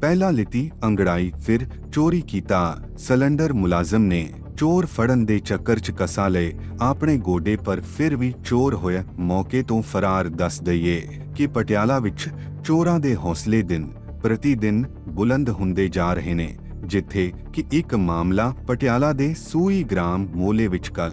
ਪਹਿਲਾਂ ਲਿੱਤੀ ਅੰਗੜਾਈ, ਫਿਰ ਚੋਰੀ ਕੀਤਾ। ਸਿਲੰਡਰ ਮੁਲਾਜ਼ਮ ਨੇ ਚੋਰ ਫੜਨ ਦੇ ਚੱਕਰ 'ਚ ਕਸਾ ਲਏ। ਆਪਣੇ ਗੋਡੇ ਪਰ ਫਿਰ ਵੀ ਚੋਰ ਹੋਇਆ। ਮੌਕੇ ਤੋਂ ਫਰਾਰ ਦੱਸ ਦਈਏ ਕਿ ਪਟਿਆਲਾ ਵਿੱਚ ਚੋਰਾਂ ਦੇ ਹੌਸਲੇ ਦਿਨ ਪ੍ਰਤੀ ਦਿਨ ਬੁਲੰਦ ਹੁੰਦੇ ਜਾ ਰਹੇ ਨੇ, ਜਿੱਥੇ ਕਿ ਇੱਕ ਮਾਮਲਾ ਪਟਿਆਲਾ ਦੇ ਸੂਈ ਗ੍ਰਾਮ ਮੋਲੇ ਵਿੱਚ ਕੱਲ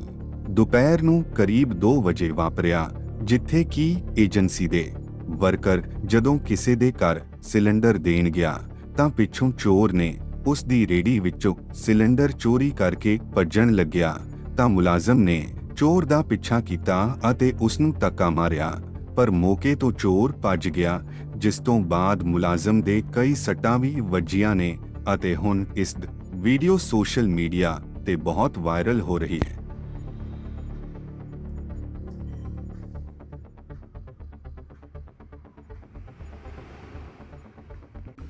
ਦੁਪਹਿਰ ਨੂੰ ਕਰੀਬ 2 ਵਜੇ ਵਾਪਰਿਆ, ਜਿੱਥੇ ਕਿ ਏਜੰਸੀ ਦੇ ਵਰਕਰ ਜਦੋਂ ਕਿਸੇ ਦੇ ਘਰ ਸਿਲੰਡਰ ਦੇਣ ਗਿਆ ਤਾਂ ਪਿੱਛੋਂ ਚੋਰ ਨੇ ਉਸ ਦੀ ਰੇੜੀ ਵਿੱਚੋਂ ਸਿਲੰਡਰ ਚੋਰੀ ਕਰਕੇ ਭੱਜਣ ਲੱਗਿਆ ਤਾਂ ਮੁਲਾਜ਼ਮ ਨੇ ਚੋਰ ਦਾ ਪਿੱਛਾ ਕੀਤਾ ਅਤੇ ਉਸ ਨੂੰ ਧੱਕਾ ਮਾਰਿਆ, ਪਰ ਮੌਕੇ ਤੋਂ ਚੋਰ ਭੱਜ ਗਿਆ, ਜਿਸ ਤੋਂ ਬਾਅਦ ਮੁਲਾਜ਼ਮ ਦੇ ਕਈ ਸੱਟਾਂ ਵੀ ਵੱਜੀਆਂ ਨੇ ਅਤੇ ਹੁਣ ਇਸ ਵੀਡੀਓ ਸੋਸ਼ਲ ਮੀਡੀਆ ਤੇ ਬਹੁਤ ਵਾਇਰਲ ਹੋ ਰਹੀ ਹੈ।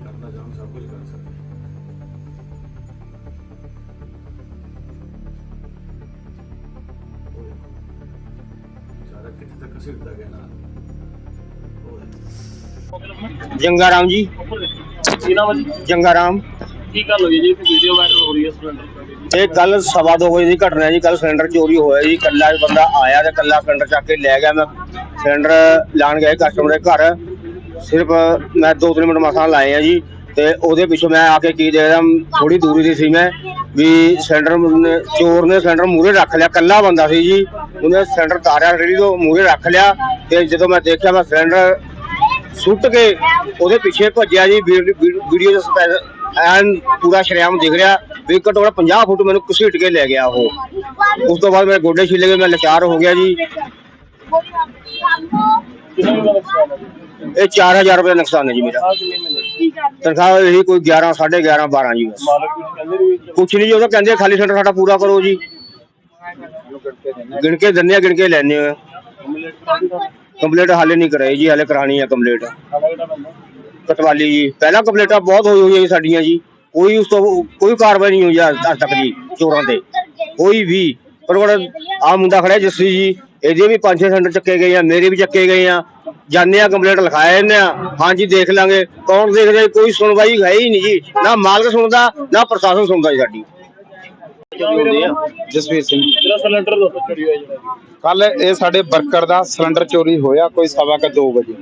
ਕਰਨਾ ਚਾਹੁੰਦੇ ਸਭ ਕੁਝ ਕਰ ਸਕਦੇ ਸਾਰਾ ਕਿੱਥੇ ਤੱਕ ਸਿੱਧਾ ਜੰਗਾ ਰਾਮ ਜੀ। ਜੀਨਾ ਜੰਗਾ ਰਾਮ ਕੀ ਗੱਲ ਹੋਈ ਜੀ? ਵੀਡੀਓ ਵਾਇਰਲ ਹੋ ਰਹੀ ਹੈ ਸਿਲੰਡਰ ਇਹ ਕੱਲ ਸਵਾ ਦੋ ਵਜੇ ਦੀ ਘਟਨਾ ਹੈ ਜੀ। ਕੱਲ ਸਿਲੰਡਰ ਚੋਰੀ ਹੋਇਆ ਜੀ। ਕੱਲਾ ਬੰਦਾ ਆਇਆ ਤੇ ਕੱਲਾ ਸਿਲੰਡਰ ਚੱਕ ਕੇ ਲੈ ਗਿਆ। ਮੈਂ ਸਿਲੰਡਰ ਲਾਣ ਗਏ ਕਸਟਮਰ ਦੇ ਘਰ। ਸਿਰਫ ਮੈਂ ਦੋ ਤਿੰਨ ਮਿੰਟ ਮਸਾਂ ਲਾਏ ਆ ਜੀ ਤੇ ਉਹਦੇ ਪਿੱਛੋਂ ਮੈਂ ਆ ਕੇ ਕੀ ਦੇਖਦਾ ਥੋੜੀ ਦੂਰੀ ਤੇ ਸੀ ਮੈਂ, ਵੀ ਸਿਲੰਡਰ ਚੋਰ ਨੇ ਸਿਲੰਡਰ ਮੂਰੇ ਰੱਖ ਲਿਆ ਕੱਲਾ ਬੰਦਾ ਸੀ ਜੀ। ਉਹਨੇ ਸਿਲੰਡਰ ਤਾਰਿਆ ਰੇੜੀ ਤੋਂ ਮੂਰੇ ਰੱਖ ਲਿਆ ਤੇ ਜਦੋਂ ਮੈਂ ਦੇਖਿਆ ਮੈਂ ਸਿਲੰਡਰ ਸੁੱਟ ਕੇ ਉਹਦੇ ਪਿੱਛੇ ਭੱਜਿਆ ਜੀ ਵੀਡੀਓ ਦੇ ਸਪੈ ਐਨ ਪੂਰਾ ਸ਼ਰੇਆਮ ਦਿਖ ਰਿਹਾ ਵੀ ਘੱਟੋ ਘੱਟ 50 ਫੁੱਟ ਮੈਨੂੰ ਘਸੀਟ ਕੇ ਲੈ ਗਿਆ ਉਹ। ਉਸ ਤੋਂ ਬਾਅਦ ਮੇਰੇ ਗੋਡੇ ਛਿੱਲੇ ਗਏ, ਮੈਂ ਲਾਚਾਰ ਹੋ ਗਿਆ ਜੀ। ਇਹ 4000 ਰੁਪਏ ਨੁਕਸਾਨ ਹੈ ਜੀ ਮੇਰਾ। ਤਨਖਾਹ ਇਹੀ ਕੋਈ 11 11.5 12 ਜੀ ਬਸ। ਕੁਛ ਨਹੀਂ ਜੀ ਉਹ ਤਾਂ ਕਹਿੰਦੇ ਆ ਖਾਲੀ ਸਿਲੰਡਰ ਸਾਡਾ ਪੂਰਾ ਕਰੋ ਜੀ। ਗਿਣ ਕੇ ਦਿੰਦੇ ਆ ਗਿਣ ਕੇ ਲੈਣੇ ਆ। ਕੰਪਲੀਟ ਹਾਲੇ ਨਹੀਂ ਕਰਾਈ ਜੀ ਹਾਲੇ ਕਰਾਣੀ ਆ ਕੰਪਲੀਟ। ਕਟਵਾਲੀ ਜੀ ਪਹਿਲਾਂ ਕੰਪਲੀਟਾਂ ਬਹੁਤ ਹੋਈ ਹੋਈਆਂ ਜੀ ਸਾਡੀਆਂ ਜੀ। ਕੋਈ ਉਸ ਤੋਂ ਕੋਈ ਕਾਰਵਾਈ ਨਹੀਂ ਹੋਈ ਅੱਜ ਅੱਜ ਤੱਕ ਜੀ ਚੋਰਾਂ ਤੇ। ਕੋਈ ਵੀ ਪਰ ਉਹ ਆ ਮੁੰਡਾ ਖੜਿਆ ਜੱਸੀ ਜੀ ਇਹਦੇ ਵੀ ਪੰਜ ਛੇ ਸੈਂਟਰ ਚੱਕੇ ਗਏ ਆ ਮੇਰੇ ਵੀ ਚੱਕੇ ਗਏ ਆ। ਜਾਣੇ ਆ ਕੰਪਲੀਟ ਲਿਖਾਏ ਜਾਂਦੇ ਆ। ਹਾਂਜੀ ਦੇਖ ਲਾਂਗੇ। ਕੌਣ ਦੇਖਦਾ ਜੀ? ਕੋਈ ਸੁਣਵਾਈ ਹੈ ਹੀ ਨਹੀਂ ਜੀ। ਨਾ ਮਾਲਕ ਸੁਣਦਾ ਨਾ ਪ੍ਰਸ਼ਾਸਨ ਸੁਣਦਾ ਜੀ ਸਾਡੀ। ਜਸਵੀਰ ਸਿੰਘ। ਜਿਹੜਾ ਸਿਲੰਡਰ ਦੱਸੋ ਚੋਰੀ ਹੋਇਆ ਜਿਹੜਾ ਕੱਲ ਇਹ ਸਾਡੇ ਵਰਕਰ ਦਾ ਸਿਲੰਡਰ ਚੋਰੀ ਹੋਇਆ ਕੋਈ ਸਵਾ ਕ 2 ਵਜੇ।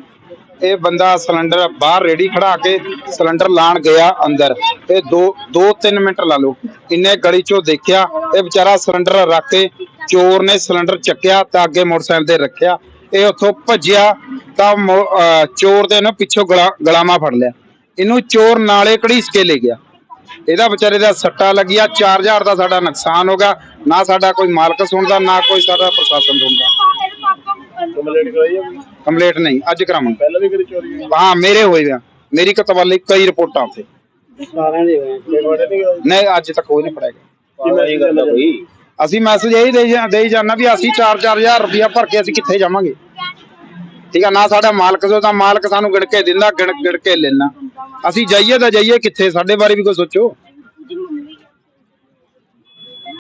ਇਹ ਬੰਦਾ ਸਿਲੰਡਰ ਬਾਹਰ ਰੇੜੀ ਖੜਾ ਕੇ ਸਿਲੰਡਰ ਲਾਣ ਗਿਆ ਅੰਦਰ। ਇਹ 2 2-3 ਮਿੰਟ ਲਾ ਲਓ। ਇੰਨੇ ਗਲੀ ਚੋਂ ਦੇਖਿਆ ਇਹ ਵਿਚਾਰਾ ਸਿਲੰਡਰ ਰੱਖ ਕੇ ਚੋਰ ਨੇ ਸਿਲੰਡਰ ਚੱਕਿਆ ਤਾਂ ਅੱਗੇ ਮੋਟਰਸਾਈਕਲ ਤੇ ਰੱਖਿਆ। ਇਹ ਉੱਥੋਂ ਭੱਜਿਆ ਤਾਂ ਚੋਰ ਦੇ ਇਹਨੂੰ ਪਿੱਛੋਂ ਗਲਾ ਗਲਾਮਾ ਫੜ ਲਿਆ। ਇਹਨੂੰ ਚੋਰ ਨਾਲੇ ਘੜੀਸ ਕੇ ਲੈ ਗਿਆ ਇਹਦਾ ਵਿਚਾਰੇ ਦਾ ਸੱਟਾ ਲੱਗਿਆ 4000 ਦਾ ਸਾਡਾ ਨੁਕਸਾਨ ਹੋ ਗਿਆ। ਨਾ ਸਾਡਾ ਕੋਈ ਮਾਲਕ ਸੁਣਦਾ ਨਾ ਕੋਈ ਸਾਡਾ ਪ੍ਰਸ਼ਾਸਨ ਸੁਣਦਾ। ਕੰਪਲੀਟ ਕਰਾਈ ਹੈ ਕੋਈ? ਕੰਪਲੀਟ ਨਹੀਂ ਅੱਜ ਕਰਾਵਾਂਗੇ। ਪਹਿਲਾਂ ਵੀ ਕਦੀ ਚੋਰੀ ਹੋਈ ਹਾਂ ਮੇਰੇ ਹੋਏ ਆ। ਮੇਰੀ ਕਤਵਾਲੀ ਕਈ ਰਿਪੋਰਟਾਂ ਉੱਥੇ ਸਾਰਿਆਂ ਦੇ ਹੋਏ ਤੁਹਾਡੇ ਨਹੀਂ ਅੱਜ ਤੱਕ ਕੋਈ ਨਹੀਂ ਫੜਿਆ ਕੀ ਮੈਸੇਜ ਕਰਨਾ ਕੋਈ? ਅਸੀਂ ਮੈਸੇਜ ਇਹੀ ਦੇ ਜਾ- ਦੇਈ ਜਾਣਾ ਵੀ ਅਸੀਂ 4-4000 ਰੁਪਇਆ ਭਰ ਕੇ ਅਸੀਂ ਕਿੱਥੇ ਜਾਵਾਂਗੇ? ਠੀਕ ਆ, ਨਾ ਸਾਡਾ ਮਾਲਕ ਸੋ, ਤਾਂ ਮਾਲਕ ਸਾਨੂੰ ਗਿਣ ਕੇ ਦਿੰਦਾ, ਗਿਣ ਗਿਣ ਕੇ ਲੈਣਾ ਅਸੀਂ ਜਾਈਏ ਤਾਂ ਜਾਈਏ, ਕਿੱਥੇ? ਸਾਡੇ ਬਾਰੇ ਵੀ ਕੋਈ ਸੋਚੋ।